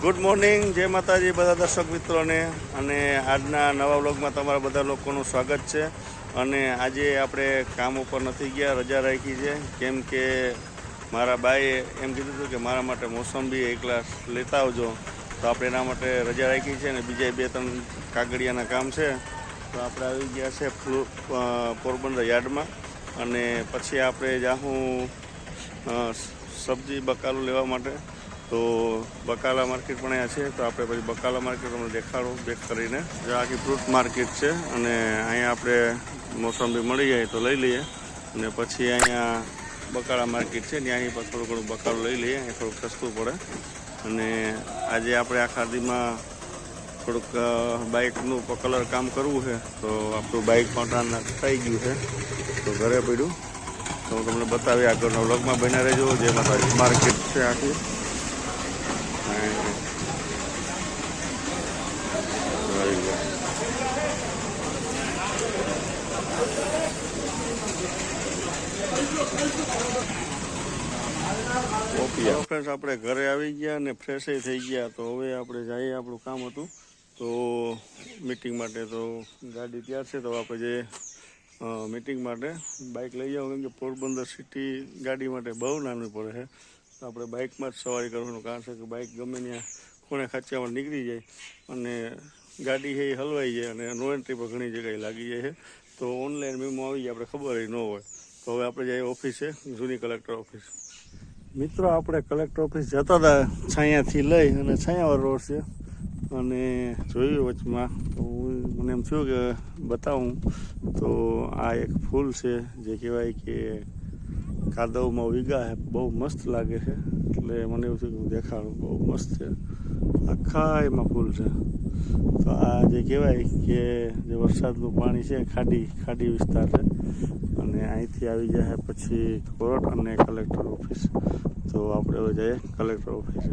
Good morning, જય માતાજી બધા દર્શક મિત્રોને અને આજના નવા વ્લોગમાં તમારા બધા લોકોનું સ્વાગત છે. અને આજે આપણે કામ ઉપર નથી ગયા, રજા રાખી છે. કેમ કે મારા બાઈએ એમ કીધું હતું કે મારા માટે મોસંબી એક ગ્લાસ લેતા આવજો. તો આપણે એના માટે રજા રાખી છે અને બીજા બે ત્રણ કાગળિયાના કામ છે. તો આપણે આવી ગયા છે પોરબંદર યાર્ડમાં. અને પછી આપણે જાહું સબ્જી બકાલું લેવા માટે. તો બકાલા માર્કેટ પણ અહીંયા છે, તો આપણે પછી બકાલા માર્કેટ તમને દેખાડો, બેક કરીને. જે આખી ફ્રૂટ માર્કેટ છે અને અહીંયા આપણે મોસંબી મળી જાય તો લઈ લઈએ. અને પછી અહીંયા બકાળા માર્કેટ છે ત્યાંની પર થોડું ઘણું બકાળું લઈ લઈએ, અહીંયા થોડુંક સસ્તું પડે. અને આજે આપણે આ ખાદીમાં થોડુંક બાઇકનું કલર કામ કરવું છે, તો આપણું બાઇક પણ થઈ ગયું છે. તો ઘરે પડ્યું. તો હું તમને બતાવી આગળના વ્લોગમાં બન્યા રહેજો જે મારા માર્કેટ છે આખી અને આવી ગયા. ઓકે ફ્રેન્ડ્સ આપણે ઘરે આવી ગયા અને ફ્રેશે થઈ ગયા. તો હવે આપણે જઈએ આપણું કામ હતું. તો મીટિંગ માટે તો ગાડી તૈયાર છે તો આપણે જે મીટિંગ માટે બાઇક લઈ જાઓ કેમ કે પોરબંદર સિટી ગાડી માટે બહુ નાનું પડે છે. તો આપણે બાઇકમાં જ સવારી કરવાનું કારણ છે કે બાઇક ગમે ત્યાં ખૂણે ખાંચામાં નીકળી જાય અને ગાડી છે એ હલવાઈ જાય અને નો પર ઘણી જગ્યાએ લાગી જાય છે. તો ઓનલાઈન વીમો આવી જાય, આપણે ખબર ન હોય. તો હવે આપણે જઈએ ઓફિસે જૂની કલેક્ટર ઓફિસ મિત્રો, આપણે કલેક્ટર ઓફિસ જતા હતા છાયાથી લઈ અને છાયાવાળો રોડ છે. અને જોયું વચમાં, તો મને એમ થયું કે બતાવું. તો આ એક ફૂલ છે, જે કહેવાય કે કાદવમાં વીગા છે બહુ મસ્ત લાગે છે. એટલે મને એવું થયું કે દેખાડું. બહુ મસ્ત છે. આખા એમાં ફૂલ છે. તો આ જે કહેવાય કે જે વરસાદનું પાણી છે, ખાડી ખાડી વિસ્તાર છે. અને અહીંથી આવી જાય પછી કોર્ટ અને કલેક્ટર ઓફિસ. તો આપણે હવે જઈએ કલેક્ટર ઓફિસે.